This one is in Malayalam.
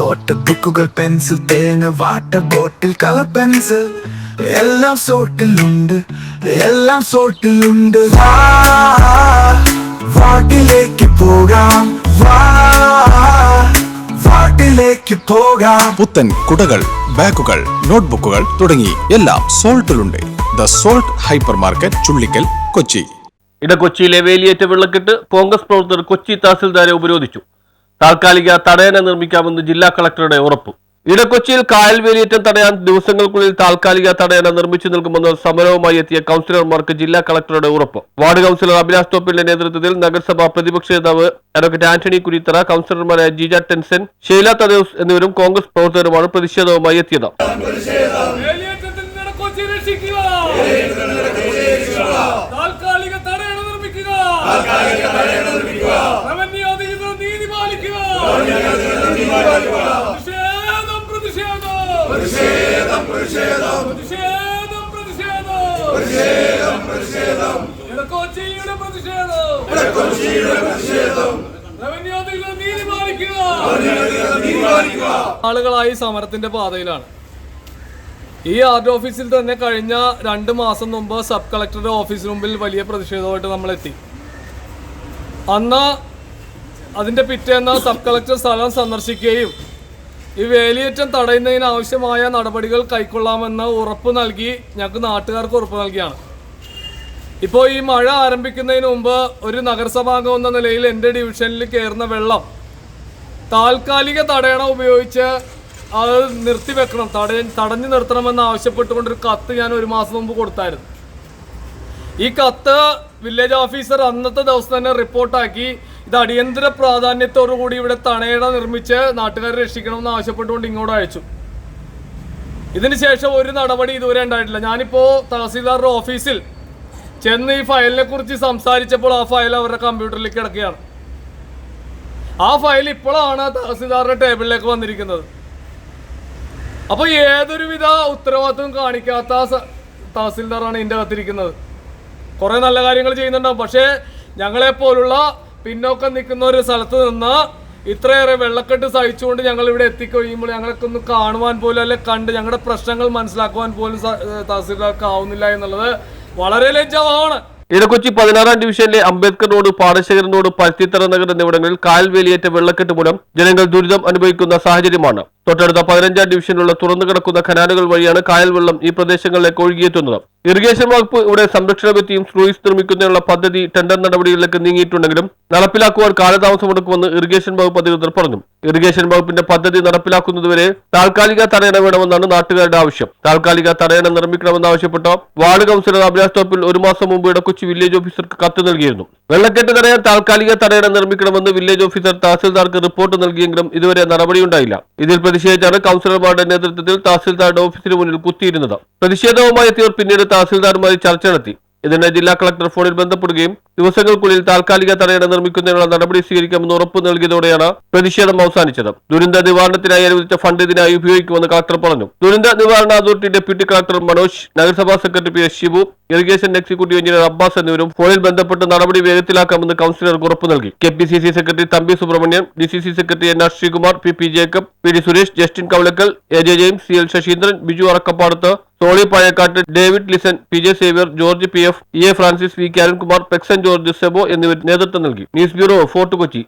നോട്ട് ബുക്കുകൾ പെൻസിൽ തേങ്ങ വാട്ടർ ബോട്ടിൽ കളർ പെൻസിൽ എല്ലാം സോട്ടിലുണ്ട് എല്ലാം സോട്ടിലുണ്ട് വാ വാട്ടിലേക്ക് പോകാം വാ വാട്ടിലേക്ക് പോകാം പുത്തൻ കുടകൾ ബാഗുകൾ നോട്ട്ബുക്കുകൾ തുടങ്ങി എല്ലാം സോൾട്ടിലുണ്ട്. The Salt hypermarket Chullickal Kochi. ഇട കൊച്ചിയിലെ വേലിയേറ്റ വെള്ളക്കെട്ട് കോൺഗ്രസ് പ്രവർത്തകർ കൊച്ചി തഹസിൽദാരെ ഉപരോധിച്ചു. താൽക്കാലിക തടയണ നിർമ്മിക്കാമെന്ന് ജില്ലാ കളക്ടറുടെ ഉറപ്പ്. ഇടക്കൊച്ചിയിൽ കായൽ വേലിയേറ്റം തടയാൻ ദിവസങ്ങൾക്കുള്ളിൽ താൽക്കാലിക തടയണ നിർമ്മിച്ചു നൽകുമെന്ന് സമരവുമായി എത്തിയ കൗൺസിലർമാർക്ക് ജില്ലാ കളക്ടറുടെ ഉറപ്പ്. വാർഡ് കൗൺസിലർ അഭിലാഷ് തോപ്പിന്റെ നേതൃത്വത്തിൽ നഗരസഭാ പ്രതിപക്ഷ നേതാവ് അഡ്വക്കേറ്റ് ആന്റണി കുരിത്തറ കൗൺസിലർമാരായ ജിജ ടെൻസൻ ഷെയ്ല തദേവ്സ് എന്നിവരും കോൺഗ്രസ് പ്രവർത്തകരുമാണ് പ്രതിഷേധവുമായി എത്തിയത് വേലിയേറ്റത്തിൽ നിന്ന് കൊച്ചി രക്ഷിക്കുക താൽക്കാലിക തടയണ നിർമ്മിക്കുക റവന്യൂ അധികൃതർ നീതി പാലിക്കുക പ്രതിഷേധം പ്രതിഷേധം. പ്രതിഷേധം പ്രതിഷേധം. പ്രതിഷേധം പ്രതിഷേധം. നീതി പാലിക്കുക. ആളുകളായി സമരത്തിന്റെ പാതയിലാണ്. ഈ ആർട്ട് ഓഫീസിൽ തന്നെ കഴിഞ്ഞ രണ്ട് മാസം മുമ്പ് സബ് കളക്ടറുടെ ഓഫീസിന് മുമ്പിൽ വലിയ പ്രതിഷേധമായിട്ട് നമ്മൾ എത്തി അന്ന് അതിന്റെ പിറ്റേന്ന് സബ് കളക്ടർ സ്ഥലം സന്ദർശിക്കുകയും ഈ വേലിയേറ്റം തടയുന്നതിന് ആവശ്യമായ നടപടികൾ കൈക്കൊള്ളാമെന്ന് ഉറപ്പ് നൽകി ഞങ്ങൾക്ക് നാട്ടുകാർക്ക് ഉറപ്പ് നൽകിയാണ്. ഇപ്പോൾ ഈ മഴ ആരംഭിക്കുന്നതിന് മുമ്പ് ഒരു നഗരസഭാംഗം എന്ന നിലയിൽ എന്റെ ഡിവിഷനിൽ കയറുന്ന വെള്ളം താൽക്കാലിക തടയണ ഉപയോഗിച്ച് അത് നിർത്തിവെക്കണം. തട തടഞ്ഞു നിർത്തണമെന്ന് ആവശ്യപ്പെട്ടുകൊണ്ടൊരു കത്ത് ഞാൻ ഒരു മാസം മുമ്പ് കൊടുത്തായിരുന്നു. ഈ കത്ത് വില്ലേജ് ഓഫീസർ അന്നത്തെ ദിവസം തന്നെ റിപ്പോർട്ടാക്കി ഇത് അടിയന്തര പ്രാധാന്യത്തോടു കൂടി ഇവിടെ തണയട നിർമ്മിച്ച് നാട്ടുകാരെ രക്ഷിക്കണമെന്ന് ആവശ്യപ്പെട്ടുകൊണ്ട് ഇങ്ങോട്ട് അയച്ചു. ഇതിന് ശേഷം ഒരു നടപടി ഇതുവരെ ഉണ്ടായിട്ടില്ല. ഞാനിപ്പോൾ തഹസീൽദാറുടെ ഓഫീസിൽ ചെന്ന് ഈ ഫയലിനെ കുറിച്ച് സംസാരിച്ചപ്പോൾ ആ ഫയൽ അവരുടെ കമ്പ്യൂട്ടറിലേക്ക് കിടക്കുകയാണ്. ആ ഫയൽ ഇപ്പോഴാണ് തഹസീൽദാറുടെ ടേബിളിലേക്ക് വന്നിരിക്കുന്നത്. അപ്പോൾ ഏതൊരുവിധ ഉത്തരവാദിത്വം കാണിക്കാത്ത തഹസീൽദാറാണ് ഇതിന്റെ അകത്തിരിക്കുന്നത്. കുറേ നല്ല കാര്യങ്ങൾ ചെയ്യുന്നുണ്ടാവും. പക്ഷേ ഞങ്ങളെപ്പോലുള്ള പിന്നോക്കം നിൽക്കുന്ന ഒരു സ്ഥലത്ത് നിന്ന് ഇത്രയേറെ വെള്ളക്കെട്ട് സഹിച്ചുകൊണ്ട് ഞങ്ങൾ ഇവിടെ എത്തിക്കഴിയുമ്പോൾ ഞങ്ങളൊക്കെ ഒന്ന് കാണുവാൻ പോലും അല്ലെ കണ്ട് ഞങ്ങളുടെ പ്രശ്നങ്ങൾ മനസ്സിലാക്കുവാൻ പോലും തഹസീൽദാർക്ക് ആവുന്നില്ല എന്നുള്ളത് വളരെ ലജ്ജമാണ് ഇടക്കൊച്ചി പതിനാറാം ഡിവിഷനിലെ അംബേദ്കർ റോഡ് പാടശേഖരൻ റോഡ് പരുത്തിത്തറ നഗർ എന്നിവിടങ്ങളിൽ കായൽ വേലിയേറ്റ വെള്ളക്കെട്ട് മൂലം ജനങ്ങൾ ദുരിതം അനുഭവിക്കുന്ന സാഹചര്യമാണ്. തൊട്ടടുത്ത പതിനഞ്ചാം ഡിവിഷനിലുള്ള തുറന്നു കിടക്കുന്ന കനാലുകൾ വഴിയാണ് കായൽ വെള്ളം ഈ പ്രദേശങ്ങളിലേക്ക് ഒഴുകിയെത്തുന്നത്. ഇറിഗേഷൻ വകുപ്പ് ഇവിടെ സംരക്ഷണ ഭിത്തിയും സ്ലൂയിസ് നിർമ്മിക്കുന്നതിനുള്ള പദ്ധതി ടെൻഡർ നടപടികളിലേക്ക് നീങ്ങിയിട്ടുണ്ടെങ്കിലും നടപ്പിലാക്കുവാൻ കാലതാമസമെടുക്കുമെന്ന് ഇറിഗേഷൻ വകുപ്പ് അധികൃതർ പറഞ്ഞു. ഇറിഗേഷൻ വകുപ്പിന്റെ പദ്ധതി നടപ്പിലാക്കുന്നതുവരെ താൽക്കാലിക തടയണ വേണമെന്നാണ് നാട്ടുകാരുടെ ആവശ്യം. താൽക്കാലിക തടയണ നിർമ്മിക്കണമെന്നാവശ്യപ്പെട്ട് വാർഡ് കൌൺസിലർ അഭിലാഷ് തോപ്പിൽ ഒരു മാസം മുമ്പ് ഇടക്കൊച്ചി വില്ലേജ് ഓഫീസർക്ക് കത്ത് നൽകിയിരുന്നു. വെള്ളക്കെട്ട് തടയാൻ താൽക്കാലിക തടയണ നിർമ്മിക്കണമെന്ന് വില്ലേജ് ഓഫീസർ തഹസിൽദാർക്ക് റിപ്പോർട്ട് നൽകിയെങ്കിലും ഇതുവരെ നടപടിയുണ്ടായില്ല. ഇതിൽ പ്രതിഷേധിച്ചാണ് കൌൺസിലർമാരുടെ നേതൃത്വത്തിൽ തഹസിൽദാരുടെ ഓഫീസിന് മുന്നിൽ കുത്തിയിരുന്നത്. പ്രതിഷേധവുമായി എത്തിയവർ പിന്നീട് തഹസിൽദാരുമായി ചർച്ച നടത്തി. ഇതിന് ജില്ലാ കളക്ടർ ഫോണിൽ ബന്ധപ്പെടുകയും ദിവസങ്ങൾക്കുള്ളിൽ താൽക്കാലിക തടയണ നിർമ്മിക്കുന്നതിനുള്ള നടപടി സ്വീകരിക്കാമെന്ന് ഉറപ്പ് നൽകിയതോടെയാണ് പ്രതിഷേധം അവസാനിച്ചത്. ദുരന്ത നിവാരണത്തിനായി അനുവദിച്ച ഫണ്ട് ഇതിനായി ഉപയോഗിക്കുമെന്ന് കളക്ടർ പറഞ്ഞു. ദുരന്ത നിവാരണ അതോറിറ്റി ഡെപ്യൂട്ടി കളക്ടർ മനോജ് നഗരസഭാ secretary P S Shibu irrigation executive engineer Abbas എന്നിവരും ഫോണിൽ ബന്ധപ്പെട്ട് നടപടി വേഗത്തിലാക്കാമെന്ന് കൌൺസിലർ ഉറപ്പ് നൽകി. K P C C secretary Thampi Subrahmanian D C C secretary N R Sreekumar P P Jacob P D Suresh Justin Kavalakkal A J James C L Sasheendran Biju Arakkapadath Soli Pazhayakattu David Lisson P J Xavier George P F E A Francis V K Arunkumar Pexon George Sebo എന്നിവർ നേതൃത്വം നൽകി. News bureau Fort Kochi.